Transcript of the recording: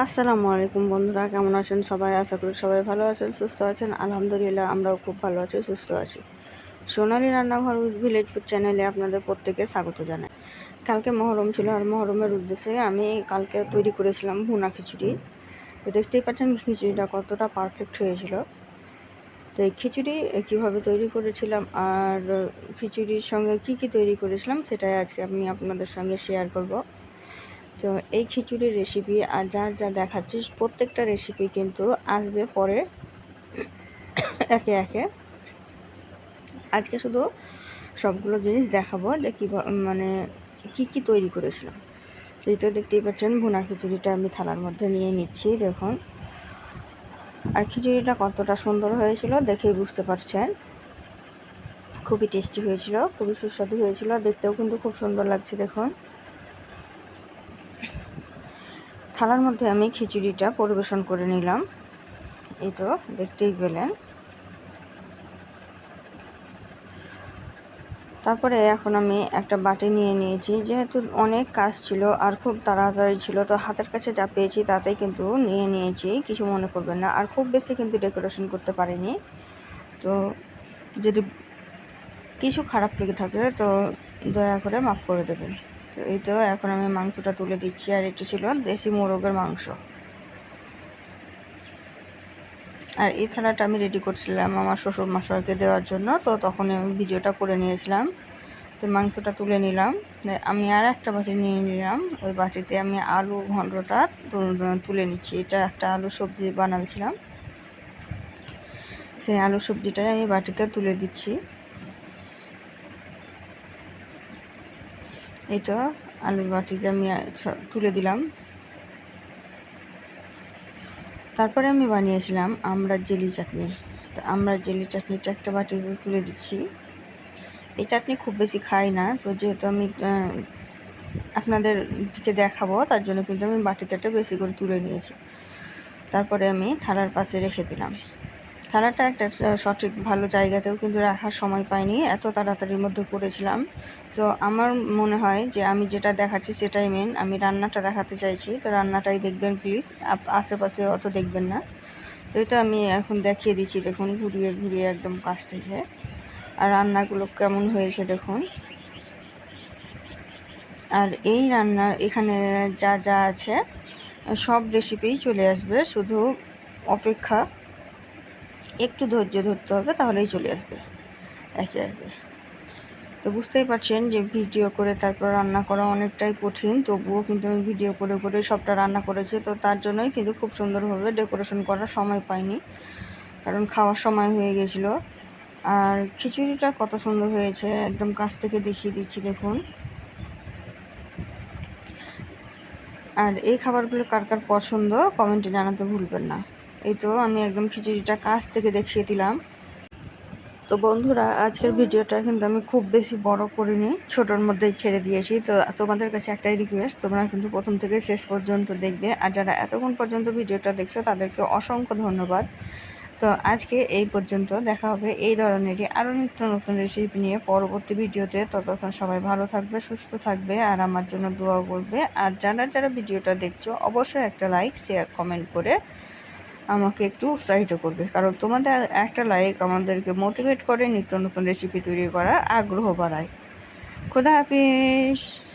আসসালামু আলাইকুম বন্ধুরা, কেমন আছেন সবাই? আশা করি সবাই ভালো আছেন, সুস্থ আছেন। আলহামদুলিল্লাহ আমরাও খুব ভালো আছি, সুস্থ আছি। সোনালি রান্নাঘর ভিলেজ ফুড চ্যানেলে আপনাদের প্রত্যেকে স্বাগত জানাই। কালকে মহরম ছিল আর মহরমের উদ্দেশ্যে আমি কালকে তৈরি করেছিলাম ভুনা খিচুড়ি। তো দেখতেই পাচ্ছেন খিচুড়িটা কতটা পারফেক্ট হয়েছিল। তো এই খিচুড়ি কীভাবে তৈরি করেছিলাম আর খিচুড়ির সঙ্গে কি কি তৈরি করেছিলাম, সেটাই আজকে আমি আপনাদের সঙ্গে শেয়ার করব। তো এই খিচুড়ির রেসিপি আর যা যা দেখাচ্ছি প্রত্যেকটা রেসিপি কিন্তু আসবে পরে একে একে। আজকে শুধু সবগুলো জিনিস দেখাবো যে কী মানে কি কি তৈরি করেছিলাম। এই তো দেখতেই পাচ্ছেন, ভুনা খিচুড়িটা আমি থালার মধ্যে নিয়ে নিচ্ছি, দেখুন। আর খিচুড়িটা কতটা সুন্দর হয়েছিল দেখেই বুঝতে পারছেন। খুবই টেস্টি হয়েছিল, খুবই সুস্বাদু হয়েছিল, দেখতেও কিন্তু খুব সুন্দর লাগছে, দেখুন। থালার মধ্যে আমি খিচুড়িটা পরিবেশন করে নিলাম। এই তো, দেখতেই পেলেন। তারপরে এখন আমি একটা বাটি নিয়ে নিয়েছি। যেহেতু অনেক কাজ ছিল আর খুব তাড়াতাড়ি ছিল, তো হাতের কাছে যা পেয়েছি তাতেই কিন্তু নিয়ে নিয়েছি। কিছু মনে করবেন না। আর খুব বেশি কিন্তু ডেকোরেশন করতে পারিনি। তো যদি কিছু খারাপ লেগে থাকে, তো দয়া করে মাফ করে দেবেন। তো এই তো এখন আমি মাংসটা তুলে দিচ্ছি, আর এটা ছিল দেশি মোরগের মাংস। আর এই থালাটা আমি রেডি করছিলাম আমার শ্বশুর মশাইকে দেওয়ার জন্য, তো তখন আমি ভিডিওটা করে নিয়েছিলাম। তো মাংসটা তুলে নিলাম আমি আর একটা বাটি নিয়ে নিলাম, ওই বাটিতে আমি আলু ঘন্টটা তুলে নিচ্ছি। এটা একটা আলু সবজি বানাচ্ছিলাম সেই আলু সবজিটাই আমি বাটিতে তুলে দিচ্ছি। এটা আলুর বাটিতে আমি তুলে দিলাম। তারপরে আমি বানিয়েছিলাম আমরার জেলি চাটনি। তো আমরার জেলি চাটনিটা একটা বাটিতে তুলে দিচ্ছি। এই চাটনি খুব বেশি খাই না, তো যেহেতু আমি আপনাদের দিকে দেখাবো, তার জন্য কিন্তু আমি বাটিতে বেশি করে তুলে নিয়েছি। তারপরে আমি থালার পাশে রেখে দিলাম। থালাটা একটা সঠিক ভালো জায়গাতেও কিন্তু রাখার সময় পাইনি, এত তাড়াতাড়ির মধ্যে করেছিলাম তো আমার মনে হয় যে আমি যেটা দেখাচ্ছি সেটাই মেন আমি রান্নাটা দেখাতে চাইছি, তো রান্নাটাই দেখবেন প্লিজ আশেপাশে অত দেখবেন না। তো আমি এখন দেখিয়ে দিচ্ছি, দেখুন ঘুরিয়ে ঘুরিয়ে একদম কাছ থেকে। আর রান্নাগুলো কেমন হয়েছে দেখুন। আর এই রান্না এখানে যা যা আছে, সব রেসিপিই চলে আসবে, শুধু অপেক্ষা একটু ধৈর্য ধরতে হবে, তাহলেই চলে আসবে। একে একে তো বুঝতেই পারছেন যে ভিডিও করে তারপর রান্না করা অনেকটাই কঠিন, তবুও কিন্তু আমি ভিডিও করে করে সবটা রান্না করেছি। তো তার জন্যই কিন্তু খুব সুন্দরভাবে ডেকোরেশন করার সময় পাইনি, কারণ খাওয়ার সময় হয়ে গেছিল। আর খিচুড়িটা কত সুন্দর হয়েছে, একদম কাছ থেকে দেখিয়ে দিচ্ছি, দেখুন। আর এই খাবারগুলো কার কার পছন্দ, কমেন্টে জানাতে ভুলবেন না। এই তো আমি একদম খিচুড়িটা কাছ থেকে দেখিয়ে দিলাম। তো বন্ধুরা, আজকের ভিডিওটা কিন্তু আমি খুব বেশি বড় করিনি, ছোটোর মধ্যেই ছেড়ে দিয়েছি। তো তোমাদের কাছে একটাই রিকোয়েস্ট তোমরা কিন্তু প্রথম থেকে শেষ পর্যন্ত দেখবে। আর যারা এতক্ষণ পর্যন্ত ভিডিওটা দেখছ, তাদেরকে অসংখ্য ধন্যবাদ। তো আজকে এই পর্যন্ত, দেখা হবে এই ধরনেরই আরও নিত্য নতুন রেসিপি নিয়ে পরবর্তী ভিডিওতে। ততক্ষণ সবাই ভালো থাকবে, সুস্থ থাকবে, আর আমার জন্য দোয়া করবে। আর যারা যারা ভিডিওটা দেখছ, অবশ্যই একটা লাইক শেয়ার কমেন্ট করে আমাকে একটু উৎসাহিত করবে। কারণ তোমাদের একটা লাইক আমাদেরকে মোটিভেট করে নিত্য নতুন রেসিপি তৈরি করার আগ্রহ বাড়ায়। খোদা হাফিজ।